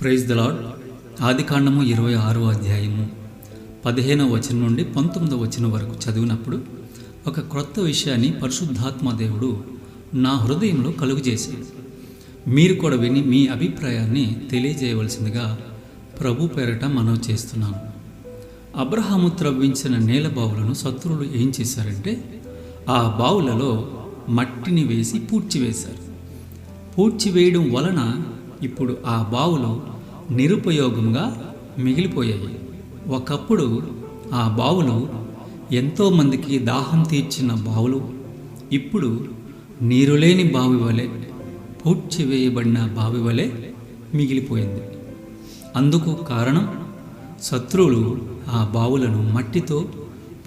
Praise the lord ఆది కాండము ఇరవై ఆరో అధ్యాయము. పదిహేనవ వచనం నుండి పంతొమ్మిదవ వచనం వరకు చదివినప్పుడు ఒక క్రొత్త విషయాన్ని పరిశుద్ధాత్మ దేవుడు నా హృదయంలో కలుగజేశాడు. మీరు కూడా విని మీ అభిప్రాయాన్ని తెలియజేయవలసిందిగా ప్రభు పేరట మనవి చేస్తున్నాను. అబ్రహాము త్రవ్వించిన నేల బావులను శత్రువులు ఏం చేశారంటే ఆ బావులలో మట్టిని వేసి పూడ్చివేశారు. పూడ్చివేయడం వలన ఇప్పుడు ఆ బావులు నిరుపయోగంగా మిగిలిపోయాయి. ఒకప్పుడు ఆ బావులు ఎంతోమందికి దాహం తీర్చిన బావులు. ఇప్పుడు నీరు లేని బావి వలె పూడ్చివేయబడిన బావి వలె మిగిలిపోయింది. అందుకు కారణం శత్రువులు ఆ బావులను మట్టితో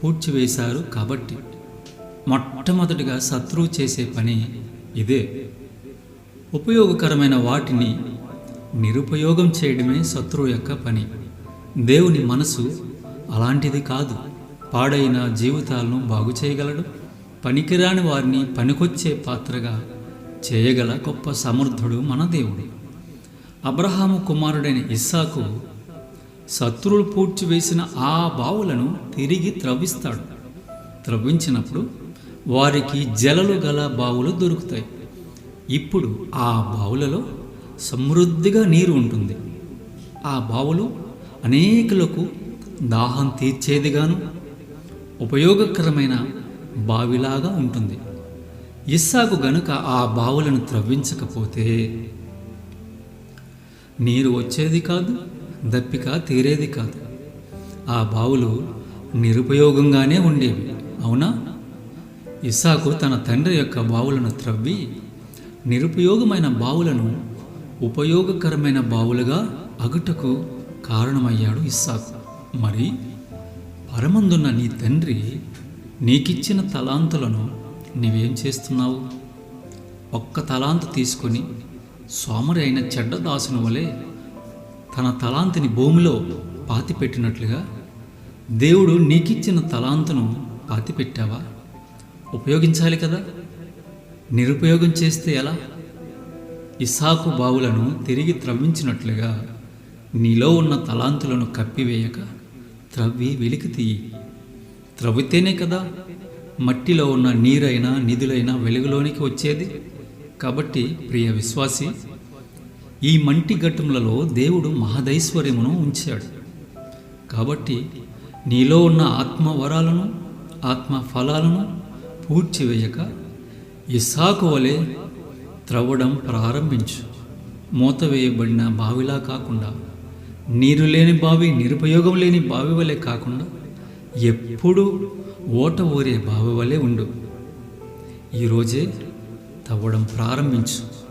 పూడ్చివేశారు కాబట్టి. మొట్టమొదటిగా శత్రువు చేసే పని ఇదే. ఉపయోగకరమైన వాటిని నిరుపయోగం చేయడమే శత్రువు యొక్క పని. దేవుని మనసు అలాంటిది కాదు. పాడైన జీవితాలను బాగు చేయగలడు. పనికిరాని వారిని పనికొచ్చే పాత్రగా చేయగల గొప్ప సమర్థుడు మన దేవుడు. అబ్రహాము కుమారుడైన ఇస్సాకు శత్రువులు పూడ్చివేసిన ఆ బావులను తిరిగి త్రవ్విస్తాడు త్రవ్వించినప్పుడు వారికి జలలు గల బావులు దొరుకుతాయి. ఇప్పుడు ఆ బావులలో సమృద్ధిగా నీరు ఉంటుంది. ఆ బావులు అనేకులకు దాహం తీర్చేదిగాను ఉపయోగకరమైన బావిలాగా ఉంటుంది. ఇస్సాకు గనుక ఆ బావులను త్రవ్వించకపోతే నీరు వచ్చేది కాదు దప్పిక తీరేది కాదు. ఆ బావులు నిరుపయోగంగానే ఉండేవి అవునా? ఇస్సాకు తన తండ్రి యొక్క బావులను త్రవ్వి నిరుపయోగమైన బావులను ఉపయోగకరమైన బావులుగా అగుటకు కారణమయ్యాడు ఇస్సాకు. మరి పరమందున్న నీ తండ్రి నీకిచ్చిన తలాంతులను నీవేం చేస్తున్నావు? ఒక్క తలాంతు తీసుకొని సోమరి అయిన చెడ్డదాసుని వలె తన తలాంతిని భూమిలో పాతిపెట్టినట్లుగా దేవుడు నీకిచ్చిన తలాంతును పాతిపెట్టావా? ఉపయోగించాలి కదా. నిరుపయోగం చేస్తే ఎలా? ఇసాకు బావులను తిరిగి త్రవ్వించినట్లుగా నీలో ఉన్న తలాంతులను కప్పివేయక త్రవ్వి వెలికి తీయి. త్రవ్వితేనే కదా మట్టిలో ఉన్న నీరైనా నిధులైనా వెలుగులోనికి వచ్చేది? కాబట్టి ప్రియ విశ్వాసి ఈ మంటి ఘట్టములలో దేవుడు మహదైశ్వర్యమును ఉంచాడు. కాబట్టి నీలో ఉన్న ఆత్మ వరాలను ఆత్మ ఫలాలను పూడ్చివేయక ఇసాకు వలె త్రవ్వడం ప్రారంభించు. మూత వేయబడిన బావిలా కాకుండా నీరు లేని బావి నిరుపయోగం లేని బావి వలె కాకుండా ఎప్పుడూ ఓట ఊరే బావి వలె ఉండు. ఈరోజే తవ్వడం ప్రారంభించు.